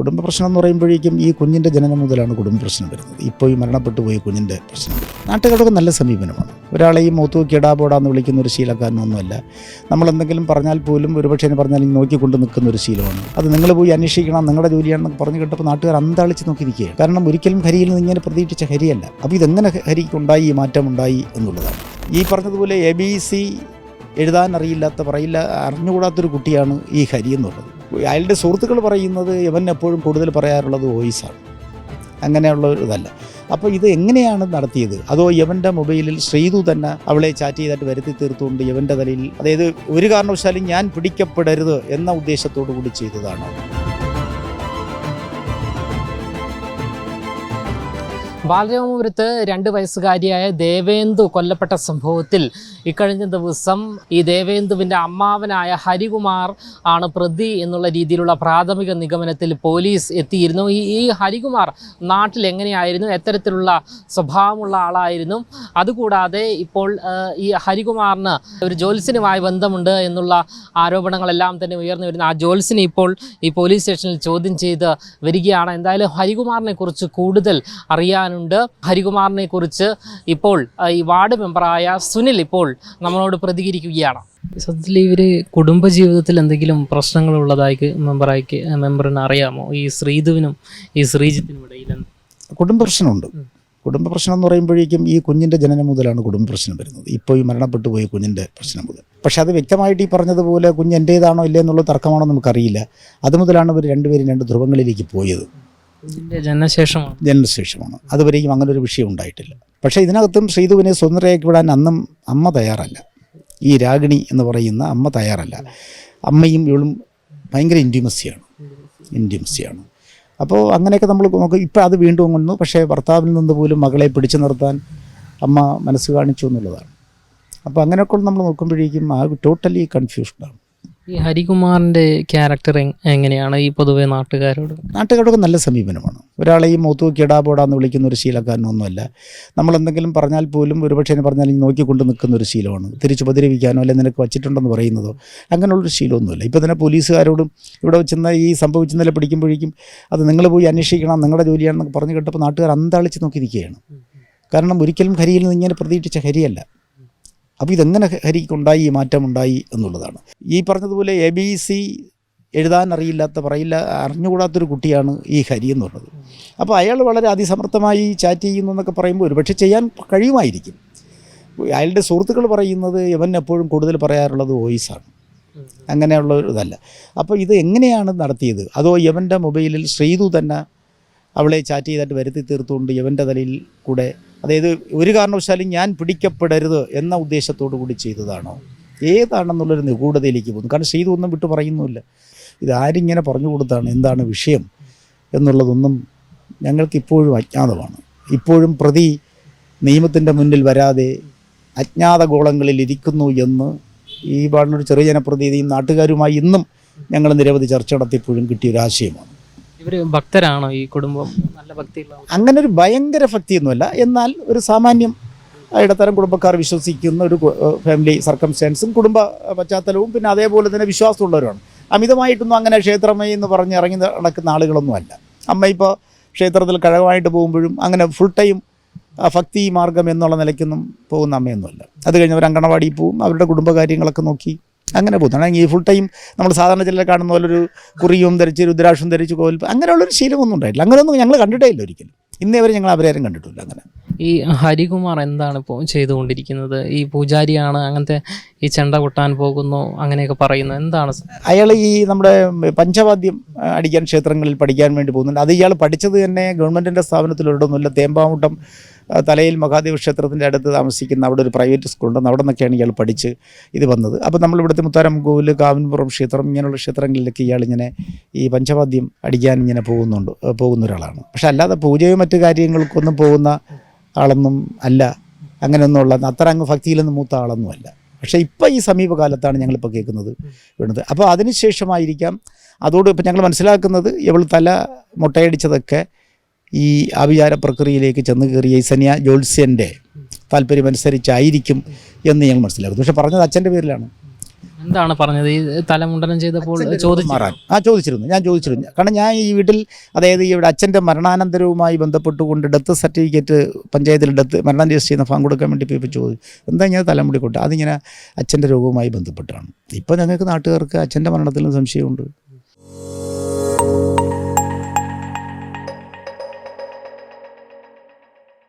കുടുംബ പ്രശ്നം എന്ന് പറയുമ്പോഴേക്കും ഈ കുഞ്ഞിന്റെ ജനനം മുതലാണ് കുടുംബ പ്രശ്നം വരുന്നത്. ഇപ്പോൾ ഈ മരണപ്പെട്ടു പോയ കുഞ്ഞിന്റെ പ്രശ്നം. നാട്ടുകാരുടെ നല്ല സമീപനമാണ്. ഒരാളെ ഈ മൂത്തു ഇടാപോടാന്ന് വിളിക്കുന്ന ഒരു ശീലക്കാരനൊന്നുമല്ല. നമ്മൾ എന്തെങ്കിലും പറഞ്ഞാൽ പോലും ഒരുപക്ഷെ എന്ന് പറഞ്ഞാൽ നോക്കിക്കൊണ്ട് നിൽക്കുന്ന ഒരു ശീലമാണ്. അത് നിങ്ങൾ പോയി അന്വേഷിക്കണം നിങ്ങളുടെ ജോലിയാണെന്ന് പറഞ്ഞു കേട്ടപ്പോൾ നാട്ടുകാർ അന്താളിച്ച് നോക്കി നിൽക്കുകയാണ് കാരണം ഒരിക്കലും ഹരിയിൽ നിന്ന് ഇങ്ങനെ പ്രതീക്ഷിച്ച ഹരിയല്ല. അപ്പോൾ ഇതെങ്ങനെ ഹരിക്കുണ്ടായി ഈ മാറ്റം ഉണ്ടായി എന്നുള്ളതാണ്. ഈ പറഞ്ഞതുപോലെ എ ബി സി എഴുതാൻ അറിയില്ലാത്ത പറയില്ല അറിഞ്ഞുകൂടാത്തൊരു കുട്ടിയാണ് ഈ ഹരി എന്നുള്ളത്. അയാളുടെ സുഹൃത്തുക്കൾ പറയുന്നത് ഇവൻ എപ്പോഴും കൂടുതൽ പറയാറുള്ളത് വോയിസാണ്. അങ്ങനെയുള്ള ഒരു ഇതല്ല. അപ്പോൾ ഇത് എങ്ങനെയാണ് നടത്തിയത്? അതോ യവന്റെ മൊബൈലിൽ ശ്രീതു തന്നെ അവളെ ചാറ്റ് ചെയ്തിട്ട് വരുത്തി തീർത്തുകൊണ്ട് യവന്റെ തലയിൽ അതായത് ഒരു കാരണവശാലും ഞാൻ പിടിക്കപ്പെടരുത് എന്ന ഉദ്ദേശത്തോടു കൂടി ചെയ്തതാണോ? ബാലരാമപുരത്ത് രണ്ട് വയസ്സുകാരിയായ ദേവേന്ദു കൊല്ലപ്പെട്ട സംഭവത്തിൽ ഇക്കഴിഞ്ഞ ദിവസം ഈ ദേവേന്ദുവിന്റെ അമ്മാവനായ ഹരികുമാർ ആണ് പ്രതി എന്നുള്ള രീതിയിലുള്ള പ്രാഥമിക നിഗമനത്തിൽ പോലീസ് എത്തിയിരുന്നു. ഈ ഈ ഹരികുമാർ നാട്ടിൽ എങ്ങനെയായിരുന്നു? എത്തരത്തിലുള്ള സ്വഭാവമുള്ള ആളായിരുന്നു. അതുകൂടാതെ ഇപ്പോൾ ഈ ഹരികുമാറിന് ഒരു ജോത്സ്യനുമായി ബന്ധമുണ്ട് എന്നുള്ള ആരോപണങ്ങളെല്ലാം തന്നെ ഉയർന്നു വരുന്ന. ആ ജോൽസിനെ ഇപ്പോൾ ഈ പോലീസ് സ്റ്റേഷനിൽ ചോദ്യം ചെയ്ത് വരികയാണ്. എന്തായാലും ഹരികുമാറിനെ കുറിച്ച് കൂടുതൽ അറിയാനുണ്ട് ഹരികുമാറിനെ കുറിച്ച് ഇപ്പോൾ ഈ വാർഡ് മെമ്പറായ സുനിൽ ഇപ്പോൾ നമ്മളോട് പ്രതികരിക്കുകയാണ്. സത്യത്തിൽ ഇവർ കുടുംബജീവിതത്തിൽ എന്തെങ്കിലും പ്രശ്നങ്ങൾ ഉള്ളതായി മെമ്പറായിക്ക് മെമ്പറിന് അറിയാമോ? ഈ ശ്രീധുവിനും ഈ ശ്രീജിത്തിനും ഇടയിൽ കുടുംബ പ്രശ്നമുണ്ട്. കുടുംബ പ്രശ്നം എന്ന് പറയുമ്പോഴേക്കും ഈ കുഞ്ഞിന്റെ ജനനം മുതലാണ് കുടുംബ പ്രശ്നം വരുന്നത്. ഇപ്പോൾ ഈ മരണപ്പെട്ടു പോയ കുഞ്ഞിന്റെ പ്രശ്നം മുതൽ. പക്ഷേ അത് വ്യക്തമായിട്ട് ഈ പറഞ്ഞതുപോലെ കുഞ്ഞ് എന്റേതാണോ ഇല്ലേ എന്നുള്ള തർക്കമാണോ നമുക്കറിയില്ല. അത് മുതലാണ് ഇവർ രണ്ടുപേരും രണ്ട് ധ്രുവങ്ങളിലേക്ക് പോയത്. ജനനശേഷമാണ്. ജനറേഷമാണ് അതുവരെയും അങ്ങനെ ഒരു വിഷയം ഉണ്ടായിട്ടില്ല. പക്ഷേ ഇതിനകത്തും ശ്രീധുവിനെ സ്വതന്ത്രയാക്കി വിടാൻ അന്നും അമ്മ തയ്യാറല്ല. ഈ രാഗിണി എന്ന് പറയുന്ന അമ്മ തയ്യാറല്ല. അമ്മയും ഇവളും ഭയങ്കര ഇന്റിമസിയാണ് ഇന്റിമസിയാണ് അപ്പോൾ അങ്ങനെയൊക്കെ നമ്മൾ നമുക്ക് ഇപ്പോൾ അത് വീണ്ടും അങ്ങുന്നു പക്ഷേ ഭർത്താവിൽ നിന്ന് പോലും മകളെ പിടിച്ചു നിർത്താൻ അമ്മ മനസ്സ് കാണിച്ചു എന്നുള്ളതാണ്. അപ്പോൾ അങ്ങനെയൊക്കെ നമ്മൾ നോക്കുമ്പോഴേക്കും ആ ടോട്ടലി കൺഫ്യൂഷനാണ് ഈ ഹരികുമാറിന്റെ ക്യാരക്ടർ എങ്ങനെയാണ് ഈ പൊതുവെ നാട്ടുകാരോട്? നാട്ടുകാരോടൊക്കെ നല്ല സമീപനമാണ്. ഒരാളെ ഈ മൂത്തു കിടാപോടാന്ന് വിളിക്കുന്ന ഒരു ശീലക്കാരനൊന്നുമല്ല. നമ്മൾ എന്തെങ്കിലും പറഞ്ഞാൽ പോലും ഒരുപക്ഷെ എന്നെ പറഞ്ഞാൽ നോക്കിക്കൊണ്ട് നിൽക്കുന്ന ഒരു ശീലമാണ്. തിരിച്ചു ഉപദ്രവിക്കാനോ അല്ലെങ്കിൽ നിനക്ക് വച്ചിട്ടുണ്ടെന്ന് പറയുന്നതോ അങ്ങനെയുള്ളൊരു ശീലമൊന്നുമില്ല. ഇപ്പോൾ തന്നെ പോലീസുകാരോടും ഇവിടെ ചെന്ന ഈ സംഭവിച്ച സംഭവിച്ചെന്നല്ല പിടിക്കുമ്പോഴേക്കും അത് നിങ്ങൾ പോയി അന്വേഷിക്കണം നിങ്ങളുടെ ജോലിയാണെന്നൊക്കെ പറഞ്ഞു കേട്ടപ്പോൾ നാട്ടുകാർ അന്താളിച്ച് നോക്കിയിരിക്കുകയാണ്. കാരണം ഒരിക്കലും ഹരിയിൽ നിന്ന് ഇങ്ങനെ പ്രതീക്ഷിച്ച ഹരിയല്ല. അപ്പോൾ ഇതെങ്ങനെ ഹരിക്കുണ്ടായി ഈ മാറ്റം ഉണ്ടായി എന്നുള്ളതാണ്. ഈ പറഞ്ഞതുപോലെ എ ബി സി എഴുതാൻ അറിയില്ലാത്ത പറയില്ല അറിഞ്ഞുകൂടാത്തൊരു കുട്ടിയാണ് ഈ ഹരി എന്ന് പറഞ്ഞത്. അപ്പോൾ അയാൾ വളരെ അതിസമർത്ഥമായി ചാറ്റ് ചെയ്യുന്നു എന്നൊക്കെ പറയുമ്പോൾ ഒരുപക്ഷെ ചെയ്യാൻ കഴിയുമായിരിക്കും. അയാളുടെ സുഹൃത്തുക്കൾ പറയുന്നത് ഇവൻ എപ്പോഴും കൂടുതൽ പറയാറുള്ളത് വോയിസാണ്. അങ്ങനെയുള്ള ഇതല്ല. അപ്പോൾ ഇത് എങ്ങനെയാണ് നടത്തിയത്? അതോ യവന്റെ മൊബൈലിൽ ശ്രീതു തന്നെ അവളെ ചാറ്റ് ചെയ്തിട്ട് വരുത്തി തീർത്തുകൊണ്ട് യവന്റെ തലയിൽ കൂടെ അതായത് ഒരു കാരണവശാലും ഞാൻ പിടിക്കപ്പെടരുത് എന്ന ഉദ്ദേശത്തോടു കൂടി ചെയ്തതാണോ? ഏതാണെന്നുള്ളൊരു നിഗൂഢതയിലേക്ക് പോകുന്നു. കാരണം ചെയ്തൊന്നും വിട്ട് പറയുന്നുമില്ല. ഇത് ആരിങ്ങനെ പറഞ്ഞു കൊടുത്താണ്? എന്താണ് വിഷയം? എന്നുള്ളതൊന്നും ഞങ്ങൾക്കിപ്പോഴും അജ്ഞാതമാണ്. ഇപ്പോഴും പ്രതി നിയമത്തിന്റെ മുന്നിൽ വരാതെ അജ്ഞാത ഗോളങ്ങളിൽ ഇരിക്കുന്നു എന്ന് ഈ പാടിനൊരു ചെറിയ ജനപ്രതിനിധിയും നാട്ടുകാരുമായി ഇന്നും ഞങ്ങൾ നിരവധി ചർച്ച നടത്തിയപ്പോഴും കിട്ടിയൊരാശയമാണ്. ഭക്തരാണോ ഈ കുടുംബം? നല്ല ഭക്തിയുള്ള അങ്ങനെ ഒരു ഭയങ്കര ഭക്തിയൊന്നുമല്ല. എന്നാൽ ഒരു സാമാന്യം ഇടത്തരം കുടുംബക്കാർ വിശ്വസിക്കുന്ന ഒരു ഫാമിലി സർക്കംസ്റ്റാൻസും കുടുംബ പശ്ചാത്തലവും പിന്നെ അതേപോലെ തന്നെ വിശ്വാസമുള്ളവരാണ് അമിതമായിട്ടൊന്നും അങ്ങനെ ക്ഷേത്രമേ എന്ന് പറഞ്ഞ് ഇറങ്ങി നടക്കുന്ന ആളുകളൊന്നും അല്ല അമ്മ ഇപ്പോൾ ക്ഷേത്രത്തിൽ കഴകമായിട്ട് പോകുമ്പോഴും അങ്ങനെ ഫുൾ ടൈം ഭക്തി മാർഗം എന്നുള്ള നിലയ്ക്കൊന്നും പോകുന്ന അമ്മയൊന്നുമല്ല. അത് കഴിഞ്ഞ് അവർ അങ്കണവാടിയിൽ പോവും അവരുടെ കുടുംബകാര്യങ്ങളൊക്കെ നോക്കി അങ്ങനെ പോകുന്നു അല്ലെങ്കിൽ ഫുൾ ടൈം നമ്മൾ സാധാരണ ചിലരെ കാണുന്ന പോലെ ഒരു കുറിയും ധരിച്ച് രുദ്രാക്ഷം ധരിച്ച് കോവിൽ അങ്ങനെയുള്ളൊരു ശീലമൊന്നും ഉണ്ടായിട്ടില്ല. അങ്ങനെയൊന്നും ഞങ്ങൾ കണ്ടിട്ടേ ഇല്ല ഒരിക്കലും. ഇന്നേ വരെ ഞങ്ങൾ അവരാരും കണ്ടിട്ടില്ല അങ്ങനെ. ഈ ഹരികുമാർ എന്താണ് ഇപ്പോൾ ചെയ്തുകൊണ്ടിരിക്കുന്നത്? ഈ പൂജാരിയാണ് അങ്ങനത്തെ ഈ ചെണ്ട കൊട്ടാൻ പോകുന്നു അങ്ങനെയൊക്കെ പറയുന്നു. എന്താണ് അയാൾ ഈ നമ്മുടെ പഞ്ചവാദ്യം അടിക്കാൻ ക്ഷേത്രങ്ങളിൽ പഠിക്കാൻ വേണ്ടി പോകുന്നുണ്ട്. അത് ഇയാൾ പഠിച്ചത് തന്നെ ഗവൺമെന്റിന്റെ സ്ഥാപനത്തിൽ ഒരിടമൊന്നുമില്ല തേമ്പാമുട്ടം തലയിൽ മഹാദേവ ക്ഷേത്രത്തിന്റെ അടുത്ത് താമസിക്കുന്ന അവിടെ ഒരു പ്രൈവറ്റ് സ്കൂളുണ്ട് അവിടെ നിന്നൊക്കെയാണ് ഇയാൾ പഠിച്ച് ഇത് വന്നത്. അപ്പോൾ നമ്മൾ ഇവിടുത്തെ മുത്താരം കോവിൽ ക്ഷേത്രം ഇങ്ങനെയുള്ള ക്ഷേത്രങ്ങളിലൊക്കെ ഇയാൾ ഇങ്ങനെ ഈ പഞ്ചവാദ്യം അടിക്കാൻ ഇങ്ങനെ പോകുന്നുണ്ട് പോകുന്ന ഒരാളാണ്. പക്ഷെ അല്ലാതെ പൂജയും മറ്റു കാര്യങ്ങൾക്കൊന്നും പോകുന്ന ആളൊന്നും അല്ല. അങ്ങനെയൊന്നുമുള്ള അത്ര അങ്ങ് ഭക്തിയിലൊന്നും മൂത്ത ആളൊന്നുമല്ല പക്ഷേ ഇപ്പോൾ ഈ സമീപകാലത്താണ് ഞങ്ങളിപ്പോൾ കേൾക്കുന്നത് വീണത്. അപ്പോൾ അതിനുശേഷമായിരിക്കാം അതോട് ഇപ്പം ഞങ്ങൾ മനസ്സിലാക്കുന്നത് ഇവൾ തല മുട്ടയടിച്ചതൊക്കെ ഈ ആഭിചാര പ്രക്രിയയിലേക്ക് ചെന്ന് കയറിയ ഈ സനിയ ജോത്സ്യന്റെ താല്പര്യമനുസരിച്ചായിരിക്കും എന്ന് ഞങ്ങൾ മനസ്സിലാക്കുന്നു. പക്ഷെ പറഞ്ഞത് അച്ഛന്റെ പേരിലാണ്. എന്താണ് പറഞ്ഞത്? ഈ തലമുണ്ടനം ചെയ്തപ്പോൾ ചോദിച്ചു. മാറാൻ. ആ ചോദിച്ചിരുന്നു. ഞാൻ ചോദിച്ചിരുന്നു. കാരണം ഞാൻ ഈ വീട്ടിൽ അതായത് ഇവിടെ അച്ഛന്റെ മരണാനന്തരവുമായി ബന്ധപ്പെട്ടുകൊണ്ട് ഡെത്ത് സർട്ടിഫിക്കറ്റ് പഞ്ചായത്തിൽ ഡെത്ത് മരണം രജിസ്റ്റർ ചെയ്യുന്ന ഫാം കൊടുക്കാൻ വേണ്ടി പോയപ്പോൾ ചോദിച്ചു എന്താ ഇങ്ങനെ തലമുടി കൊട്ട് അതിങ്ങനെ അച്ഛന്റെ രോഗവുമായി ബന്ധപ്പെട്ടാണ്. ഇപ്പോൾ ഞങ്ങൾക്ക് നാട്ടുകാർക്ക് അച്ഛന്റെ മരണത്തിലും സംശയമുണ്ട്.